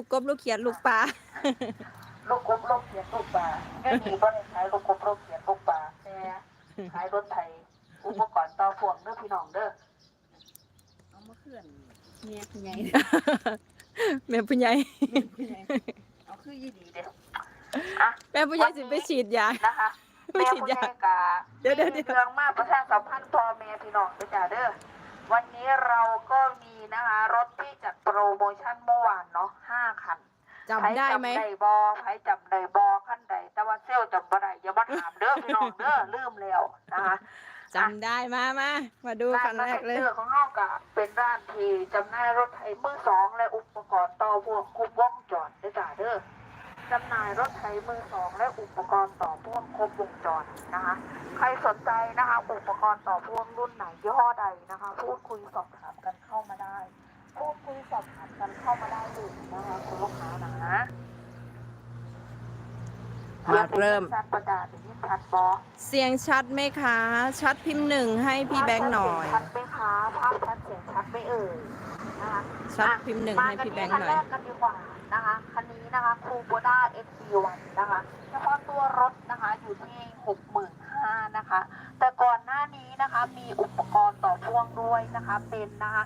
ลูกกบลูกเขียดลูกปลา ลูกกบลูกเขียนลูกปลาแม่ดีก็เลยขายลูกกบลูกเขียนลูกปลาแต่ขายรถไถอุปกรณ์ต่อพ่วงเด้อพี่น้องเด้อเอามาเคลื่อนเมียคุณยายแม่ผู้ใหญ่คุณยายเอาคือยี่ดีดีเด้ออะแม่ผู้ใหญ่สิไปฉีดยา นะคะไม่แม่ฉีดผู้ยาใหญ่กะเดี๋ยวเดี๋ยวเดี๋ยวมีเรื่องมากประชาสัมพันธ์พ่อแม่พี่น้องเด้อจ้าเด้อวันนี้เราก็มีนะคะรถที่จัดโปรโมชั่นเมื่อวานเนาะห้าคัน จำได้ไหม ใครจำได้บอใครจำได้บอขั้นใด แต่ว่าเซลลจำบ่ได้อย่ามาถามเด้อพี่น้องเด้อลืมแล้วนะคะจำได้มามามาดูคันแรกเลย ร้านมาเของเฮากะเป็นร้านที่จำหน่ายรถไถมือสองและอุปกรณ์ต่อพวงครบวงจรเด้อจ้าเด้อจำหน่ายรถไถมือสองและอุปกรณ์ต่อพ่วงครบวงจรนะคะ ใครสนใจนะคะ อุปกรณ์ต่อพ่วงรุ่นไหนยี่ห้อใดนะคะ พูดคุยสอบถามกันเข้ามาได้ พูดคุยสอบถามกันเข้ามาได้เลยนะคะคุณลูกค้านะ มาเริ่ม ชัดประกาศอย่างนี้ชัดบอเสียงชัดไหมคะ ชัดพิมพ์หนึ่งให้พี่แบงค์หน่อย ชัดไหมคะภาพชัดเสียงชัดไหมเอ่ยนะคะชัดพิมพ์หนึ่งให้พี่แบงค์หน่อย มากันที่คันแรกกันดีกว่านะคะคันนี้นะคะคูโบด้า XC1 นะคะเฉพาะตัวรถนะคะอยู่ที่65,000นะคะ แต่ก่อนหน้านี้นะคะมีอุปกรณ์ต่อพ่วงด้วยนะคะ เป็นนะคะ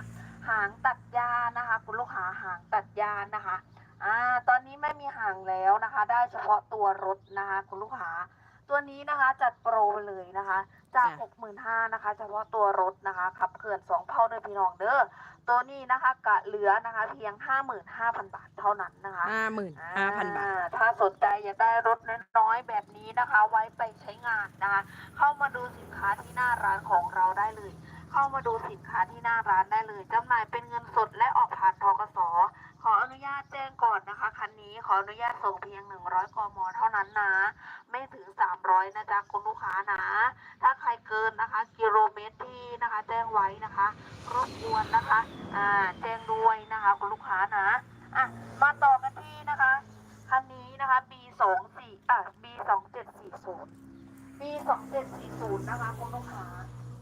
หางตัดหญ้านะคะ คุณลูกค้าหางตัดหญ้านะคะ อ่าตอนนี้ไม่มีหางแล้วนะคะ ได้เฉพาะตัวรถนะคะคุณลูกค้าตัวนี้นะคะจัดโปรไปเลยนะคะ จากจ้ะหกหมื่นห้านะคะ เฉพาะตัวรถนะคะขับเคลื่อนสองเท่าเด้อพี่น้องเด้อตัวนี้นะคะกะเหลือนะคะ เพียงห้าหมื่นห้าพันบาทเท่านั้นนะคะห้าหมื่นห้าพันบาทอ่ถ้าสนใจอยากได้รถน้อยๆแบบนี้นะคะ ไว้ไปใช้งานนะคะ เข้ามาดูสินค้าที่หน้าร้านของเราได้เลย เข้ามาดูสินค้าที่หน้าร้านได้เลยจำหน่ายเป็นเงินสดและออกผ่านทกส ขออนุญาตแจ้งก่อนนะคะ คันนี้ ขออนุญาตส่งเพียง 100 กม เท่านั้นนะ ไม่ถึง 300 นะจ๊ะคุณลูกค้านะ ถ้าใครเกินนะคะกิโลเมตรที่นะคะ แจ้งไว้นะคะรบกวนนะคะอ่าแจ้งด้วยนะคะคุณลูกค้านะอะมาต่อกันที่นะคะคันนี้นะคะ B สองสี่อะ B สองเจ็ดสี่ศูนย์ B สองเจ็ดสี่ศูนย์นะคะคุณลูกค้า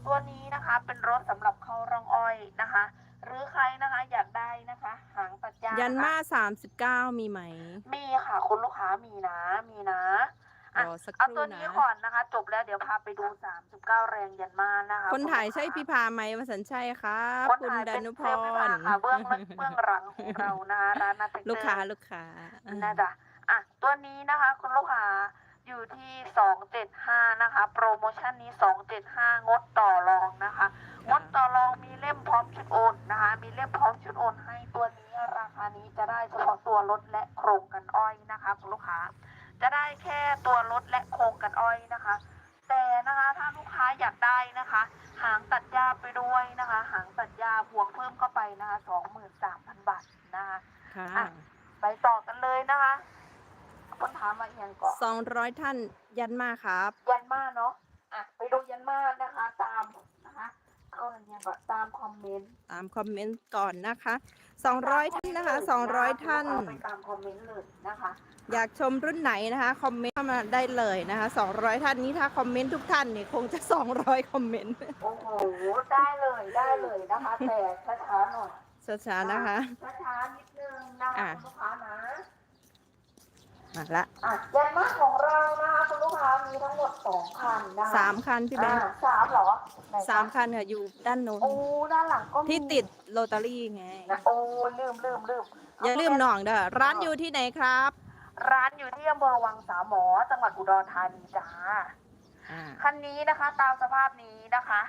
ตัวนี้นะคะเป็นรถสำหรับเข้าร่องอ้อยนะคะ หรือใครนะคะอยากได้นะคะ หาง ยางยันมาอะสามสิบเก้ามีไหม มีค่ะคุณลูกค้ามีนะ มีนะอะรอสักคเอารู่ตัวนะนี้ก่อนนะคะ จบแล้วเดี๋ยวพาไปดู39แรงยันมานะคะคนถ่ายณลูกใช่ค้พี่พาไหมวสันต์ชัยครับคนคุณถ่ายดาเป็นนุพเซลล์ไม่มาร ค่ะเบื้องหลังเบื้องหลังของเรานะคะร้านนาเทคเตอร์ ลูกค้าลูกค้านะจ๊ะอะ ตัวนี้นะคะคุณลูกค้าอยู่ที่ 275 นะคะ โปรโมชั่นนี้ 275 งดต่อรองนะคะง องร้อยท่านยันมาครับยันมาเนาะอะไปดูยันมานะคะ ตามนะคะก็ยังก่อนตามคอมเมนต์ตามคอมเมนต์ก่อนนะคะสองร้อยท่านนะคะสองร้อยท่านไปตามคอมเมนต์เลยนะคะอยากชมรุ่นไหนนะคะคอมเมนต์เข้ามาได้เลยนะคะ200ท่านนี้ถ้าคอมเมนต์ทุกท่านเนี่ยคงจะ200คอมเมนต์โอ้โหได้เลยได้เลยนะคะแต่ช้าๆหน่อยช้าๆนะคะช้าๆนิดนึงนะคะอะคุณลูกค้านะ มาละอะยันมาของเรานะคะคุณลูกค้ามีทั้งหมดสองคันนะคะสามคันพี่แบงค์อ่าสามเหรอไหนคะสามคันค่ะอยู่ด้านโน้นโอ้ด้านหลังก็มีที่ติดโรตารี่ไง นะโอ้ลืมลืมลืมอย่าลืมหน่องเด้อร้านอยู่ที่ไหนครับร้านอยู่ที่อำเภอวังสามหมอ จังหวัดอุดรธานีจ้า อ่าคันนี้นะคะตามสภาพนี้นะคะ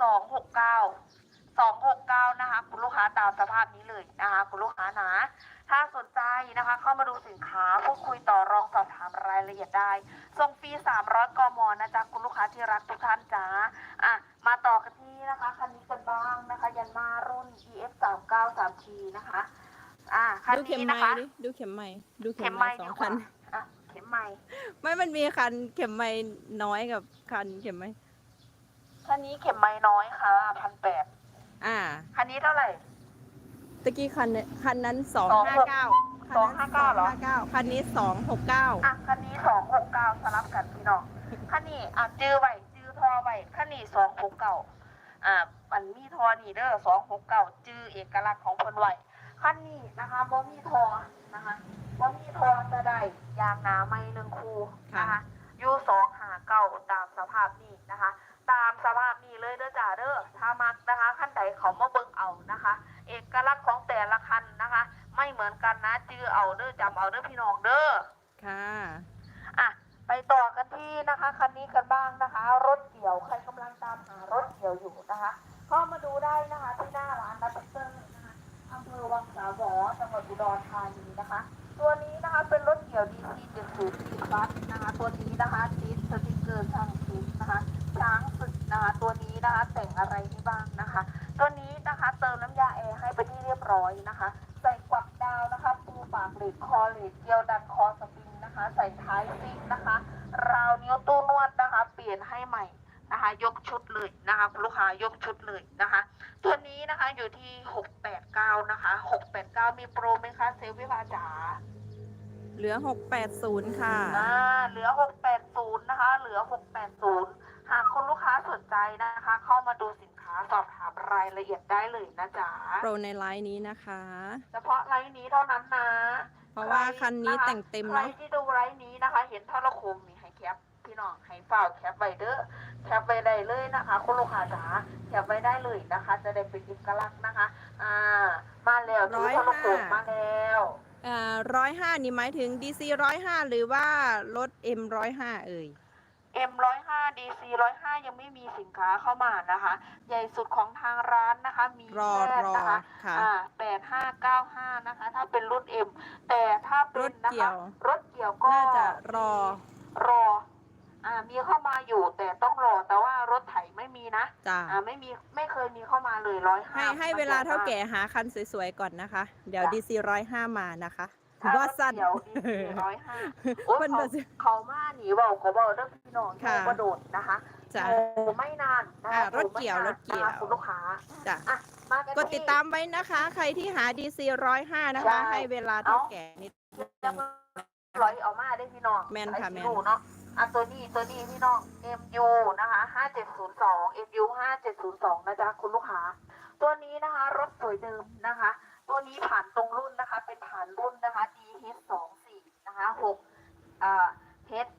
สองหกเก้า สองหกเก้านะคะ คุณลูกค้าตามสภาพนี้เลยนะคะ คุณลูกค้านะ ถ้าสนใจนะคะ เข้ามาดูสินค้าพูดคุยต่อรองสอบถามรายละเอียดได้ส่งฟรี300กมนะจ๊ะคุณลูกค้าที่รักทุกท่านจ้าอะมาต่อกันที่นะคะคันนี้กันบ้างนะคะ ยันมารุ่น EF 3 9 3 T นะคะอะคันดูเข็มนี้ไม้นะคะ ดิดูเข็มไม้ดูเข็เข็มมไม้ไม้สดีองกคัว่านอะเข็มไม้ไม่มันมีคันเข็มไม้น้อยกับคันเข็มไม้คันนี้เข็มไม้น้อยค่ะพันแปดอ่า คันนี้เท่าไหร่ ตะกี้คันคันนั้นสองห้าเก้าสองห้าเก้าเหรอ คันนี้สองหกเก้าอะคันนี้สองหกเก้าสลับกันพี่น้องคันนี้อะจื้อไหวจื้อทอไหวคันนี้สองหกเก้าอะมันมีทอนี่เด้อสองหกเก้าจื้อเอกลักษณ์ของคนไหวคันนี้นะคะบ่มีทอนะคะบ่มีทอจะได้ยางหนาไม่หนึ่งคูนะคะยูสองห้าเก้าตามสภาพนี้นะคะ ตามสภาพนี้เลยเด้อจ่าเด้อถ้ามักนะคะขั้นใดเขามาเบิ่งเอานะคะ เด้อจำเอาเด้อพี่น้องเด้อค่ะอะไปต่อกันที่นะคะคันนี้กันบ้างนะคะ รถเกี่ยวใครกำลังตามหารถเกี่ยวอยู่นะคะก็มาดูได้นะคะที่หน้าร้านนัทเตอร์นะคะอำเภอวังสาวหมอจังหวัดอุดรธานีนะคะ ตัวนี้นะคะเป็นรถเกี่ยวดีซีเจ็ดศูนย์ีบัสนะคะ ตัวนี้นะคะติดสติกเกอร์ช่างติดนะคะช้างศึกนะคะตัวนี้นะคะแต่งอะไรให้บ้าง รียบร้อยนะคะ ใส่กวักดาวนะคะ ปูปากเหล็กคอเหล็กเกลียวดันคอสปริงนะคะ ใส่ท้ายซิกนะคะ ราวนิ้วตู้นวดนะคะ เปลี่ยนให้ใหม่นะคะ ยกชุดเลยนะคะคุณลูกค้ายกชุดเลยนะคะ ตัวนี้นะคะอยู่ที่ 689 นะคะ 689 มีโปรไหมคะเซลวิภาจ๋าเหลือ 680 ค่ะอ่าเหลือ 680 นะคะ เหลือ 680 หากคุณลูกค้าสนใจนะคะ เข้ามาดูสินค้า สอบถามรายละเอียดได้เลยนะจ๊ะโปรในไลน์นี้นะคะ เฉพาะไลน์นี้เท่านั้นนะเพราะว่าคันนี้ใะะแต่งเต็มใครเนาะที่ดูไลน์นี้นะคะ เห็นท่าระโคมนี่ให้แคปพี่น้องให้เฝ้าแคปไว้เด้อแคปไว้ได้เลยนะคะคุณลูกค้าจ๋าแคปไว้ได้เลยนะคะ จะได้เป็นเอกลักษณ์นะคะ อ่า มาแล้วดูท่าระโคมมาแล้วอ่าร้อยห้านี่หมายถึง DC ร้อยห้าหรือว่ารถ M ร้อยห้าเอ่ย M ร้อยห้า DC ร้อย ห้ายังไม่มีสินค้าเข้ามานะคะ ใหญ่สุดของทางร้านนะคะ มีรอแค่รอนะคะค่ะอ่าแปดห้าเก้าห้านะคะ ถ้าเป็นรุ่น M แต่ถ้าเป็นนะรถเกี่คะยวรถเกี่ยวก็ น่าจะรอ รอ อ่า มีเข้ามาอยู่แต่ต้องรอ แต่ว่ารถไถไม่มีนะ จ้าอ่า ไม่มี ไม่เคยมีเข้ามาเลยร้อยห้า ให้ให้เวลาเท่าแก่หาคันสวยๆก่อนนะคะ เดี๋ยว DC ร้อยห้ามานะคะ ถือว่าสั้นเดี๋ยวดีร้อยห้าโอ้ยมันเขาจะสิเขามาหนีเบาเขาเบาเรื่องพี่น้องค่ะกระโดดนะคะจ้ะโอ้ไม่นานนะอ่าคะรถเกี่ยวโอ้ไม่นานรถเกี่ยวนะคะคุณลูกค้าจ้ะอะมากันกดติดตามไว้นะคะ ใครที่หา DC ร้อยห้านะคะ ให้เวลาเท่าแก่นิดจะร้อยเอามาได้พี่น้องแม่นค่ะใช้แม่นสิรู้เนาะอะตัวนี้ตัวนี้พี่น้อง MU นะคะ5702 MU 5702นะจ๊ะคุณลูกค้า ตัวนี้นะคะ รถสวยเดิมนะคะ ตัวนี้ผ่านตรงรุ่นนะคะ เป็นผ่านรุ่นนะคะ DH24 นะคะ6อ่า H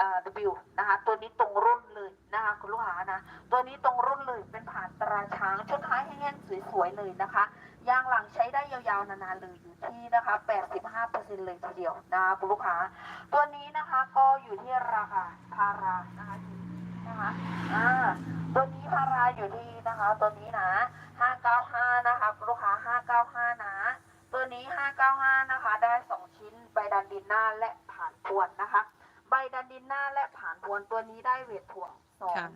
อ่า W นะคะ ตัวนี้ตรงรุ่นเลยนะคะคุณลูกค้านะ ตัวนี้ตรงรุ่นเลยเป็นผ่านตราช้างชุดท้ายแห้งสวยๆเลยนะคะ ยางหลังใช้ได้ยาวๆนานๆเลยอยู่ที่นะคะ 85%เลยทีเดียวนะคะคุณลูกค้า ตัวนี้นะคะก็อยู่ที่ราคาพารานะคะ นะคะอ่าตัวนี้พาราอยู่ที่นะคะ ตัวนี้นะ595นะคะคุณลูกค้า595นะ ตัวนี้595นะคะ ได้2ชิ้นใบดันดินหน้าและผ่านพวนนะคะ ใบดันดินหน้าและผ่านพวนตัวนี้ได้เวทถ่วงสองค่ะ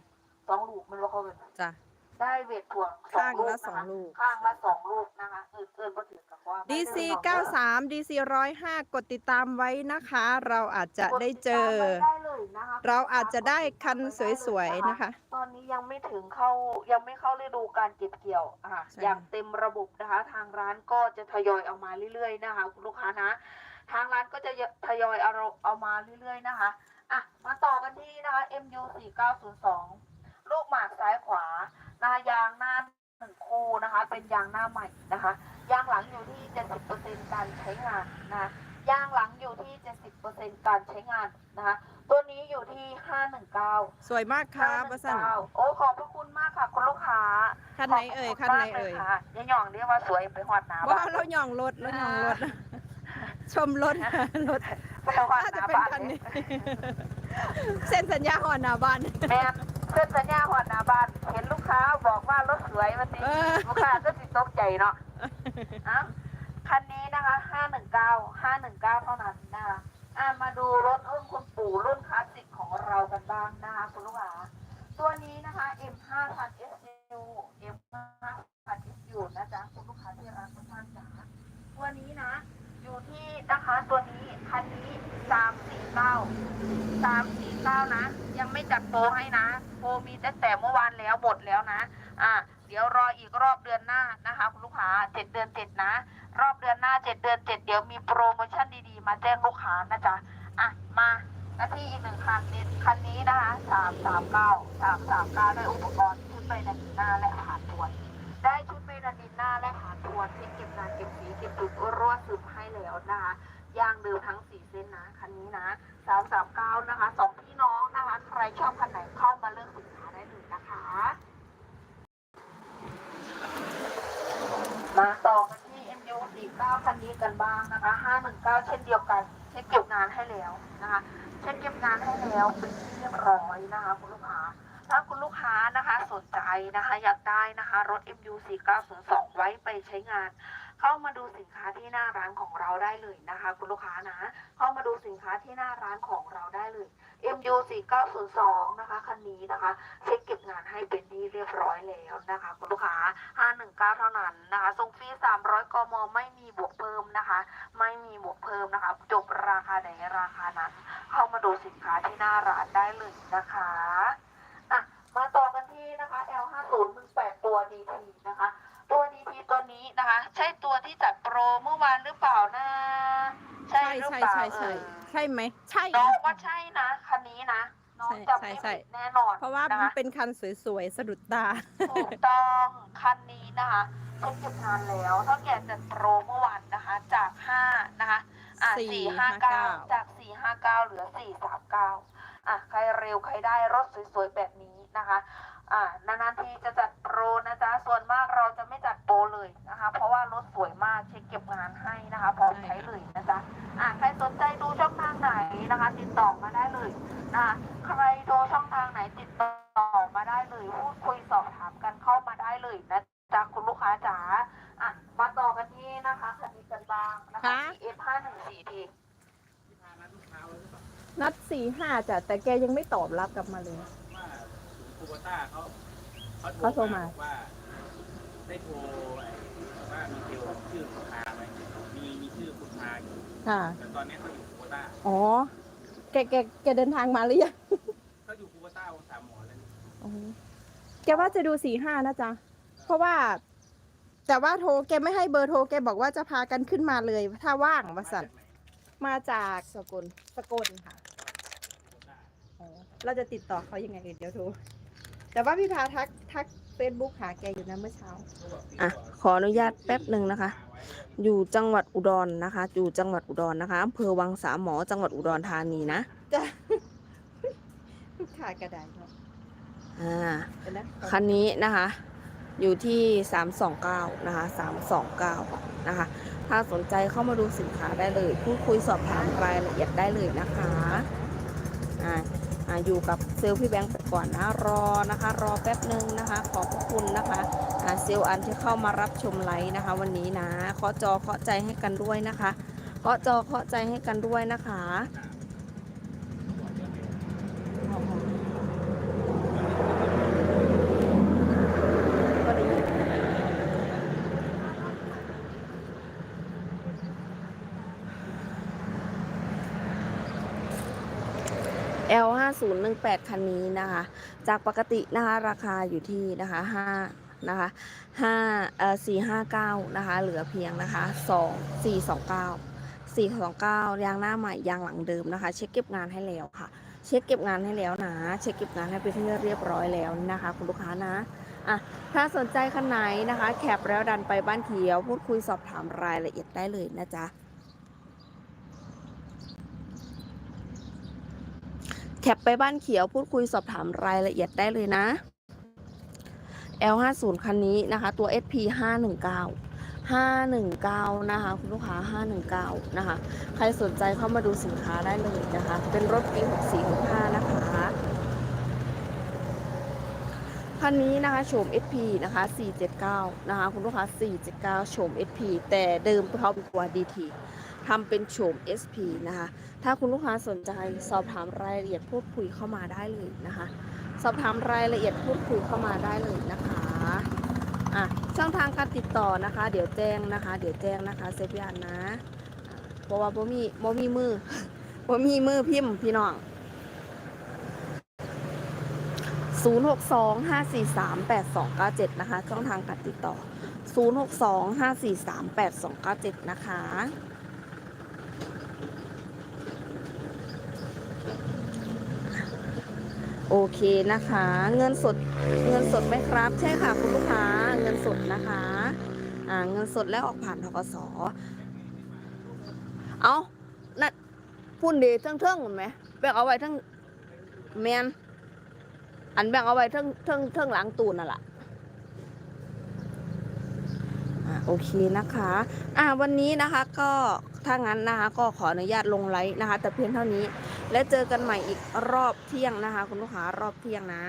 สองลูกมันว่าเขาเป็นจ้ะ ได้เวทถ่วงสอข้างงลูกละนะสองคะลูก ข้างละสองลูกนะคะเออเกินมาถึงกับว่าไม่ DC ได้ลองเด้อ93 DC 105 กดติดตามไว้นะคะ เราอาจจะได้เจอ กดติดตามไว้ได้เล ยนะคะเราอาจจะได้คันสวยๆนะคะ ตอนนี้ยังไม่ถึงเข้ายังไม่เข้าฤดูการเก็บเกี่ยวอะใช่อย่างเต็มระบบนะคะ ทางร้านก็จะทยอยเอามาเรื่อยๆนะคะ คุณลูกค้านะ ทางร้านก็จะทยอยเอาเอามาเรื่อยๆนะคะอะมาต่อกันที่นะคะ MU 4902ลูกหมากซ้ายขวานะคะยางหน้าหนึ่งคู่นะคะ เป็นยางหน้าใหม่นะคะ ยางหลังอยู่ที่ 70%การใช้งานนะคะ ยางหลังอยู่ที่ 70%การใช้งานนะคะ ตัวนี้อยู่ที่ 519 สวยมากค่ะประสัน519โอ้ขอบพระคุณมากค่ะ คุณลูกค้าคันไหนเอ่ยคันไหนเอ่ยขบคุณมากลค่ะยายหย่องเรียกว่าสวยไปหอดหนาว่าบ้านเราหย่องรถเราหย่องรถ ชมรถรถไปหอดน่าหจะนาเป็นบ้านคันเลนี้ยเซ็นสัญญาหอนหน้าบ้านแม่นเส้นสัญญาหอดหนาบ้านเห็นลูกค้าบอกว่ารถสวยมาสิเออลูกค้าก็สิตกใจเนาะเอ้า คันนี้นะคะ519 519เก้าห้าหนึ่งเก้าเท่านั้นนะคะอะมาดูรถรุ่นคุณปู่รุ่นคลาสสิกของเรากันบ้างนะคะคุณลูกค้าตัวนี้นะคะ M5 พัน SU M5 พัน SU นะจ๊ะคุณลูกค้าที่รักทุกท่านจ๋าตัวนี้นะ อยู่ที่นะคะตัวนี้คันนี้สามสี่เก้าสามสี่เก้านะ ยังไม่จัดโปรให้นะโปรมีตั้งแต่เมื่อวานแล้วหมดแล้วนะ อะเดี๋ยวรออีกรอบเดือนหน้านะคะ คุณลูกค้าเจ็ดเดือนเจ็ดนะ รอบเดือนหน้าเจ็ดเดือนเจ็ดเดี๋ยวมีโปรโมชั่นดีๆ มาแจ้งลูกค้านะจ๊ะอะมาและที่อีกหนึ่งคันนี้คันนี้นะคะสามสามเก้าสามสามเก้าได้อุปกรณ์ชุดใบดันหน้าและอาหารทวน ได้ชุดเมลานินหน้าและหาทวนที่เก็บงานเก็บสีเก็บจุดรั่วซึมให้แล้วนะคะยางเดิมทั้งสี่เส้นนะคันนี้นะสามสามเก้านะคะสองพี่น้องนะคะ ใครชอบคันไหนเข้ามาเลือกสินค้าได้เลยนะคะ มาต่อกันที่ MU 4 9 คันนี้กันบ้างนะคะ519 เช่นเดียวกันเช็คเก็บงานให้แล้วนะคะ เช็คเก็บงานให้แล้วเป็นที่เรียบร้อยนะคะคุณลูกค้า ถ้าคุณลูกค้านะคะสนใจนะคะอยากได้นะคะรถ MU 4902 ไว้ไปใช้งาน เข้ามาดูสินค้าที่หน้าร้านของเราได้เลยนะคะ คุณลูกค้านะ เข้ามาดูสินค้าที่หน้าร้านของเราได้เลย MU 4902 นะคะ คันนี้นะคะ เช็คเก็บงานให้เป็นที่เรียบร้อยแล้วนะคะคุณลูกค้า 519 เท่านั้นนะคะส่งฟรี 300 กม ไม่มีบวกเพิ่มนะคะ ไม่มีบวกเพิ่มนะคะ จบราคาไหนราคานั้น เข้ามาดูสินค้าที่หน้าร้านได้เลยนะคะอะมาต่อกันที่นะคะ L5018 ตัว DT นะคะ ตัว DT ตัวนี้นะคะ ใช่ตัวที่จัดโปรเมื่อวานหรือเปล่านะ ใช่ใช่หรือใช่เปล่าใช่ใช่เอ่ยใช่ไหมใช่น้องนะว่าใช่นะคันนี้นะน้องใช่จำไม่ใช่ผิดแน่นอนเพราะว่านะมันคะเป็นคันสวยๆสะดุดตา ถูกต้องคันนี้นะคะเช็คเก็บงานแล้วถ้าแกจัดโปรเมื่อวานนะคะ จากห้านะคะ อะสี่สี่ห้าห้าเก้าเก้า จากสี่ห้าเก้าเหลือสี่สามเก้าอะใครเร็วใครได้รถสวยๆแบบนี้นะคะ อ่านานๆทีจะจัดโปรนะจ๊ะ ส่วนมากเราจะไม่จัดโปรเลยนะคะ เพราะว่ารถสวยมากเช็คเก็บงานให้นะคะพร้อมใช้เลยนะจ๊ะอะใครสนใจดูช่องทางไหนนะคะ ติดต่อมาได้เลยนะคะใครดูช่องทางไหนติดต่อมาได้เลยพูดคุยสอบถามกันเข้ามาได้เลยนะจ๊ะคุณลูกค้าจ๋าอะมาต่อกันที่นะคะคันนี้กันบ้างนะคะค่ะ GS 5 1 4 t นัดสี่ห้าจ้ะแต่แกยังไม่ตอบรับกลับมาเลยว่าคูโบ ต้าเขาเขาโทรมาบอกว่า ได้โทรไอ้ว่ามีเทลชื่อคุณพาไหมมีมีชื่อคุณพาอยู่ค่ะ แต่ตอนนี้เขาอยู่คูโบต้าอ๋อ แกแกแกเดินทางมาหรือยังเขาอยู่คูโบต้าองศามหมอแล้วนี่อ๋อแกว่าจะดูสี่ห้านะจ๊ะ เพราะว่า แต่ว่าโทรแกไม่ให้เบอร์โทรแกบอกว่าจะพากันขึ้นมาเลย ถ้าว่างวสันมาจากไหนมาจากสกลสกลค่ะคูโบต้าอ๋อเราจะติดต่อเขายังไงเดี๋ยวโทร แต่ว่าพี่พาทักทักเฟซบุ๊กหาแกอยู่นะเมื่อเช้าเขาบอกอะ ขออนุญาตแป๊บหนึ่งนะคะ อยู่จังหวัดอุดรนะคะ อยู่จังหวัดอุดรนะคะอำเภอวังสามหมอจังหวัดอุดรธานีนะจ้ะลูกค้ากระไดเนาะอ่าเดี๋ยวนะคันนี้นะคะ อยู่ที่329นะคะ329นะคะ ถ้าสนใจเข้ามาดูสินค้าได้เลยพูดคุยสอบถามรายละเอียดได้เลยนะคะอ่า ออยู่กับเซลล์พี่แบงค์ไปก่อนนะรอนะคะ รอแป๊บหนึ่งนะคะ ขอบพระคุณนะคะเซลล์อันที่เข้ามารับชมไลฟ์นะคะ วันนี้นะเคาะจอเคาะใจให้กันด้วยนะคะเคาะจอเคาะใจให้กันด้วยนะคะ 5018 คันนี้นะคะ จากปกตินะคะราคาอยู่ที่นะคะ5นะคะ5เอ่อ459นะคะ เหลือเพียงนะคะ 2429 429ยางหน้าใหม่ยางหลังเดิมนะคะ เช็คเก็บงานให้แล้วค่ะ เช็คเก็บงานให้แล้วนะ เช็คเก็บงานให้เป็นที่เรียบร้อยแล้วนะคะ คุณลูกค้านะอะถ้าสนใจคันไหนนะคะ แคปแล้วดันไปบ้านเขียว พูดคุยสอบถามรายละเอียดได้เลยนะจ๊ะ แคปไปบ้านเขียวพูดคุยสอบถามรายละเอียดได้เลยนะ L50 คันนี้นะคะ ตัว SP 519 519 นะคะ คุณลูกค้า 519 นะคะ ใครสนใจเข้ามาดูสินค้าได้เลยนะคะ เป็นรถปี 6465 นะคะ คันนี้นะคะโฉม SP นะคะ 479 นะคะ คุณลูกค้า 479โฉม SP แต่เดิมเขาเป็นตัว DT ทำเป็นโฉม SP นะคะ ถ้าคุณลูกค้าสนใจสอบถามรายละเอียดพูดคุยเข้ามาได้เลยนะคะ สอบถามรายละเอียดพูดคุยเข้ามาได้เลยนะคะอะช่องทางการติดต่อนะคะ เดี๋ยวแจ้งนะคะ เดี๋ยวแจ้งนะคะเซฟยานนะอะเพราะว่าบ่มีบ่มีมือบ่มีมือพิมพ์พี่น้อง0625438297 นะคะ ช่องทางการติดต่อ 0625438297 นะคะ โอ เคนะคะ เงินสดเงินสดไหมครับ ใช่ค่ะคุณลูกค้าเงินสดนะคะอ่าเงินสดแล้วออกผ่านทกสเอานั่นพุ่นเดเทิงเทิงเห็นไหมแบกเอาไว้ทั้งแมนอันแบกเอาไว้เทิงเทิงเทิงหลังตูนนั่นแหละอะโอเคนะคะ อ่าวันนี้นะคะก็ถ้างั้นนะคะก็ขออนุญาตลงไลฟ์นะคะ แต่เพียงเท่านี้ และเจอกันใหม่อีกรอบเที่ยงนะคะ คุณลูกค้ารอบเที่ยงนะ